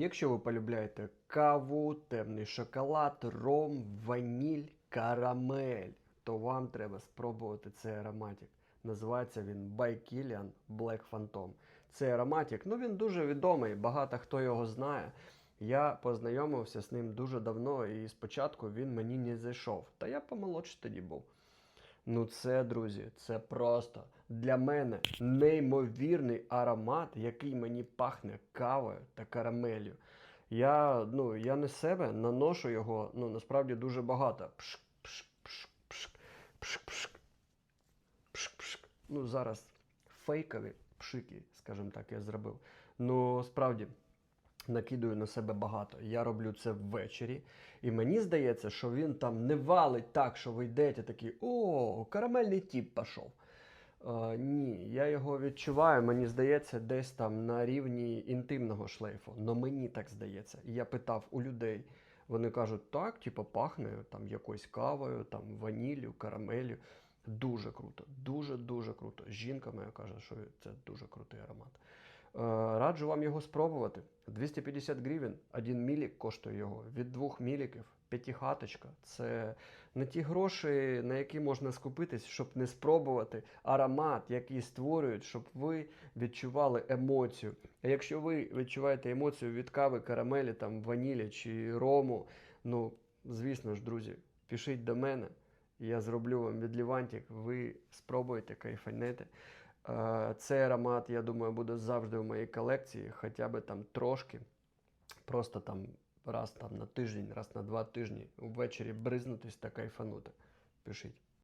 Якщо ви полюбляєте каву, темний шоколад, ром, ваніль, карамель, то вам треба спробувати цей ароматик. Називається він Kilian Black Phantom. Цей ароматик, ну він дуже відомий, багато хто його знає. Я познайомився з ним дуже давно, і спочатку він мені не зайшов. Та я помолодший тоді був. Ну, це, друзі, це просто для мене неймовірний аромат, який мені пахне кавою та карамелью. Я, ну, я на себе наношу його ну, насправді дуже багато. Пшк, пшк, пшк, пшк, пшк, пшк, пшк, пшк. Ну, зараз фейкові пшики, скажімо так, я зробив. Ну, справді, накидую на себе багато. Я роблю це ввечері. І мені здається, що він там не валить так, що ви йдете такий, о, карамельний тіп пішов. Е, ні, я його відчуваю, мені здається, десь там на рівні інтимного шлейфу. Но мені так здається. Я питав у людей. Вони кажуть, так, типу, пахне там якоюсь кавою, там ваніллю, карамелью. Дуже круто, дуже-дуже круто. Жінка моя каже, що це дуже крутий аромат. Е, Раджу вам його спробувати. 250 гривень, один мілік коштує його. Від двох міліків п'ятихаточка. Це не ті гроші, на які можна скупитись, щоб не спробувати аромат, який створюють, щоб ви відчували емоцію. А якщо ви відчуваєте емоцію від кави, карамелі, там, ванілі чи рому, ну, звісно ж, друзі, пишіть до мене. Я зроблю вам відлівантик, ви спробуєте, кайфанете. Е, Цей аромат, я думаю, буде завжди в моїй колекції, хоча б там трошки. Просто там раз там на тиждень, раз на два тижні ввечері бризнутись та кайфанути. Пишіть.